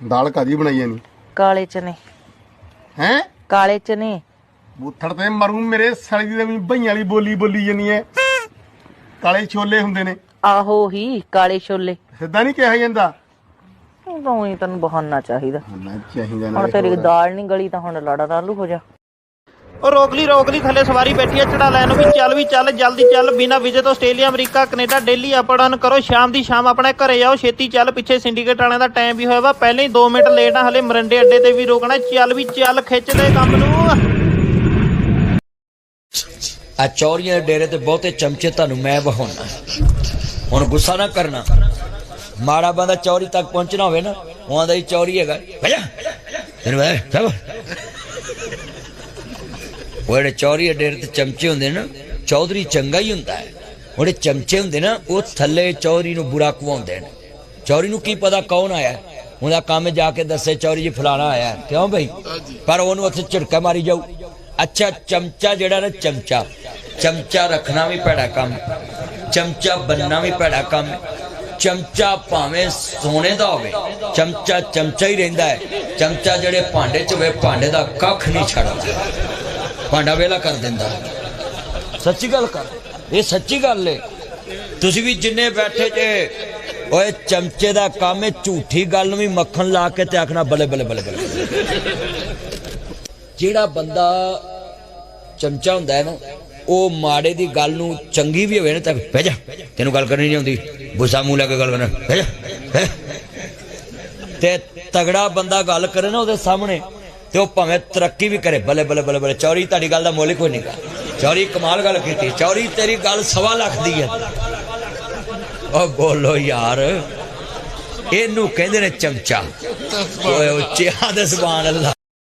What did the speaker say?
ਦਾਲ ਕਾਦੀ ਬਣਾਈ ਜਾਨੀ ਕਾਲੇ ਚਨੇ। ਹੈ? ਕਾਲੇ ਚਨੇ। ਬੁੱਥੜ ਤੇ ਮਰੂ ਮੇਰੇ ਸਾਲੀ ਦੀ ਵੀ ਭਈਆਂ ਵਾਲੀ ਬੋਲੀ ਬੋਲੀ ਜਾਨੀ ਐ। ਕਾਲੇ ਛੋਲੇ ਹੁੰਦੇ ਨੇ। ਆਹੋ ਹੀ ਕਾਲੇ ਛੋਲੇ। ਸਿੱਧਾ ਨਹੀਂ ਕਿਹਾ ਜਾਂਦਾ? ਉਹ ਤਾਂ ਉਹੀ ਤੈਨੂੰ ਬਹਾਨਾ ਚਾਹੀਦਾ। ਨਾ ਚਾਹੀਦਾ ਹੁਣ ਤੇਰੀ। ਦਾਲ ਨਹੀਂ ਗਲੀ ਤਾਂ ਹੁਣ ਲੜਾ ਰਾਲੂ ਹੋ ਜਾ। ਉਹ ਰੋਕ ਲਈ ਥੱਲੇ ਸਵਾਰੀ ਬੈਠੀ ਆ, ਚੜਾ ਲੈਣ ਵੀ ਚੱਲ ਵੀ ਚੱਲ, ਜਲਦੀ ਚੱਲ, ਬਿਨਾ ਵਿਜੇ ਤੋਂ ਆਸਟ੍ਰੇਲੀਆ, ਅਮਰੀਕਾ, ਕੈਨੇਡਾ, ਦਿੱਲੀ ਅਪ ਕਰੋ, ਸ਼ਾਮ ਦੀ ਸ਼ਾਮ ਆਪਣੇ ਘਰੇ ਜਾਓ ਛੇਤੀ ਚੱਲ, ਪਿੱਛੇ ਸਿੰਡੀਕੇਟ ਵਾਲਿਆਂ ਦਾ ਟਾਈਮ ਵੀ ਹੋਇਆ ਵਾ, ਪਹਿਲਾਂ ਹੀ 2 ਮਿੰਟ ਲੇਟ ਆ, ਹਲੇ ਮਰੰਡੇ ਅੱਡੇ ਤੇ ਵੀ ਰੋਕਣਾ, ਚੱਲ ਵੀ ਚੱਲ ਖਿੱਚ ਦੇ ਕੰਮ ਨੂੰ। ਆ ਚੌਰੀਆਂ ਡੇਰੇ ਤੇ ਬਹੁਤੇ ਚਮਚੇ ਤੁਹਾਨੂੰ ਮੈਂ ਵਹਾਉਣਾ। ਹੁਣ ਗੁੱਸਾ ਨਾ ਕਰਨਾ। ਮਾੜਾ ਬੰਦਾ ਚੌਰੀ ਤੱਕ ਪਹੁੰਚਣਾ ਹੋਵੇ ਨਾ, ਉਹ ਆਂਦਾ ਹੀ ਚੌਰੀ ਹੈਗਾ। ਭਜਾ। ਤੈਨੂੰ ਵੇ ਸਭ। ਉਹ ਜਿਹੜੇ ਚੌਰੀ ਡੇਰੇ ਤੇ ਚਮਚੇ ਹੁੰਦੇ ਨੇ ਚੌਧਰੀ ਚੰਗਾ ਹੀ ਹੁੰਦਾ ਹੈ। ਉਹਦੇ ਚਮਚੇ ਹੁੰਦੇ ਨਾ ਉਹ ਥੱਲੇ ਚੌਰੀ ਨੂੰ ਬੁਰਾ ਕਵਾਉਂਦੇ ਨੇ। ਚੌਰੀ ਨੂੰ ਕੀ ਪਤਾ ਕੌਣ ਆਇਆ? ਉਹਦਾ ਕੰਮ ਜਾ ਕੇ ਦੱਸੇ ਚੌਰੀ ਜੀ ਫਲਾਣਾ ਆਇਆ। ਕਿਉਂ ਬਈ? ਪਰ ਉਹਨੂੰ ਉੱਥੇ ਝਟਕਾ ਮਾਰੀ ਜਾਊ। ਅੱਛਾ ਚਮਚਾ ਜਿਹੜਾ ਨਾ ਚਮਚਾ। ਚਮਚਾ ਰੱਖਣਾ ਵੀ ਭੈੜਾ ਕੰਮ। ਚਮਚਾ ਬੰਨਣਾ ਵੀ ਭੈੜਾ ਕੰਮ। ਚਮਚਾ ਭਾਵੇਂ ਸੋਨੇ ਦਾ ਹੋਵੇ। ਚਮਚਾ ਚਮਚਾ ਹੀ ਰਹਿੰਦਾ ਹੈ। ਚਮਚਾ ਜਿਹੜੇ ਭਾਂਡੇ 'ਚ ਹੋਵੇ ਭਾਂਡੇ ਦਾ ਕੱਖ ਨਹੀਂ ਛੱਡਦਾ। ਭਾਂਡਾ ਵੇਲਾ ਕਰ ਦਿੰਦਾ। ਸੱਚੀ ਗੱਲ ਕਰ। ਇਹ ਸੱਚੀ ਗੱਲ ਏ। ਤੁਸੀਂ ਵੀ ਜਿੰਨੇ ਬੈਠੇ ਜੇ, ਓਏ ਚਮਚੇ ਦਾ ਕੰਮ ਹੈ ਝੂਠੀ ਗੱਲ ਨੂੰ ਵੀ ਮੱਖਣ ਲਾ ਕੇ ਤੇ ਆਖਣਾ ਬਲੇ ਬਲੇ ਬਲੇ ਬਲੇ। ਜਿਹੜਾ ਬੰਦਾ ਚਮਚਾ ਹੁੰਦਾ ਹੈ ਨਾ, ਉਹ ਮਾੜੇ ਦੀ ਗੱਲ ਨੂੰ ਚੰਗੀ ਵੀ ਹੋਵੇ ਨਾ ਤਾਂ ਬਹਿ ਜਾ। ਤੈਨੂੰ ਗੱਲ ਕਰਨੀ ਨਹੀਂ ਆਉਂਦੀ। ਗੁੱਸਾ ਮੂੰਹ ਲਾ ਕੇ ਗੱਲ ਕਰਨਾ। ਬਹਿ ਜਾ। ਤੇ ਤਗੜਾ ਬੰਦਾ ਗੱਲ ਕਰੇ ਨਾ ਉਹਦੇ ਸਾਹਮਣੇ ਤੇ ਉਹ ਭਾਵੇਂ ਤਰੱਕੀ ਵੀ ਕਰੇ, ਬਲੇ ਬਲੇ ਬਲੇ ਬਲੇ। ਚੌਰੀ ਤੁਹਾਡੀ ਗੱਲ ਦਾ ਮੁੱਲ ਕੋਈ ਨਹੀਂਗਾ। ਚੌਰੀ ਕਮਾਲ ਗੱਲ ਕੀਤੀ। ਚੌਰੀ ਤੇਰੀ ਗੱਲ ਸਵਾ ਲੱਖ ਦੀ ਹੈ। ਉਹ ਬੋਲੋ ਯਾਰ, ਇਹਨੂੰ ਕਹਿੰਦੇ ਨੇ ਚਮਚਾ। ਓਏ ਉੱਚੇ ਆਦੇ ਸੁਭਾਨ ਅੱਲਾ।